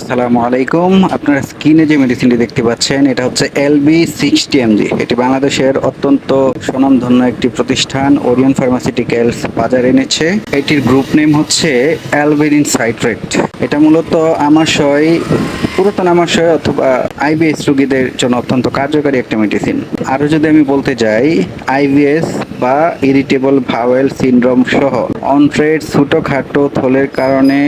আসসালামু আলাইকুম। আপনারা স্ক্রিনে যে মেডিসিনটি দেখতে পাচ্ছেন, এটা হচ্ছে এলবি সিক্সটি এমজি এটি বাংলাদেশের অত্যন্ত সুনামধন্য একটি প্রতিষ্ঠান। ওরিয়ন ফার্মাসিউটিক্যালস বাজারে এনেছে। এটির গ্রুপ নেম হচ্ছে অ্যালবেরিন সাইট্রেট। এটা মূলত আমাশয়, পুরাতন আমাশয় অথবা আইবিএস রোগীদের জন্য অত্যন্ত কার্যকারী একটা মেডিসিন আরও যদি আমি বলতে যাই আইবিএস বা ইরিটেবল ভাওয়েল সিনড্রোম সহ। অন্ত্রের ছোটোখাটো থলের কারণে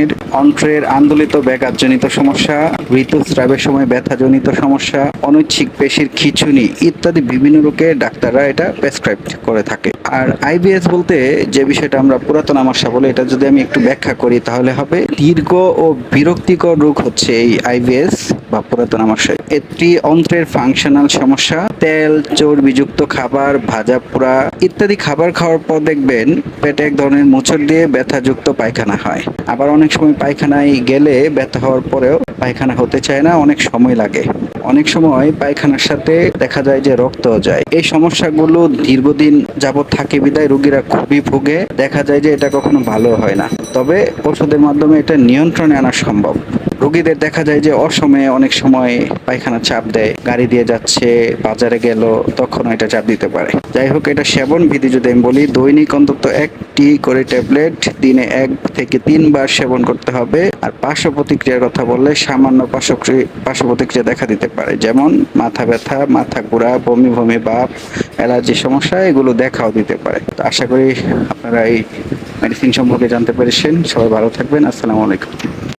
অন্ত্রের আন্দোলিত ব্যাঘাতজনিত সমস্যা ঋতুস্রাবের সময় ব্যথাজনিত সমস্যা, অনৈচ্ছিক পেশির খিঁচুনি ইত্যাদি বিভিন্ন রোগে ডাক্তাররা এটা প্রেসক্রাইব করে থাকে। আর আইবিএস বলতে যে বিষয়টা আমরা পুরাতন আমাশা বলে, এটা যদি আমি একটু ব্যাখ্যা করি তাহলে হবে, দীর্ঘ ও বিরক্তিকর রোগ হচ্ছে এই আইবিএস বা পুরাতন আমাশয় এটি অন্ত্রের ফাংশনাল সমস্যা তেল চর্বিযুক্ত খাবার, ভাজা পোড়া ইত্যাদি খাবার খাওয়ার পর দেখবেন পেটে এক ধরনের মোচড় দিয়ে ব্যথাযুক্ত পায়খানা হয়। আবার অনেক সময় পায়খানায় গেলে ব্যথা হওয়ার পরেও পায়খানা হতে চায় না, অনেক সময় লাগে। অনেক সময় পায়খানার সাথে দেখা যায় যে রক্ত যায়। এই সমস্যাগুলো দীর্ঘদিন যাবৎ থাকে বিদায় রোগীরা খুবই ভুগে। দেখা যায় যে এটা কখনো ভালো হয় না। তবে ওষুধের মাধ্যমে এটা নিয়ন্ত্রণে আনা সম্ভব। রোগীদের দেখা যায় যে অসময়ে অনেক সময় পায়খানা চাপ দেয়, গাড়ি দিয়ে যাচ্ছে, বাজারে গেল তখন এটা চাপ দিতে পারে। যাই হোক, এটা সেবন বিধি যদি আমি বলি, দৈনিক অন্তত একটি করে ট্যাবলেট দিনে এক থেকে তিনবার সেবন করতে হবে। আর পার্শ্ব প্রতিক্রিয়ার কথা বললে সামান্য পার্শ্ব প্রতিক্রিয়া দেখা দিতে পারে। যেমন মাথা ব্যথা, মাথা ঘোরা, বমি বমি ভাব অ্যালার্জি সমস্যা, এগুলো দেখাও দিতে পারে। তো আশা করি আপনারা এই মেডিসিন সম্পর্কে জানতে পেরেছেন। সবাই ভালো থাকবেন। আসসালামু আলাইকুম।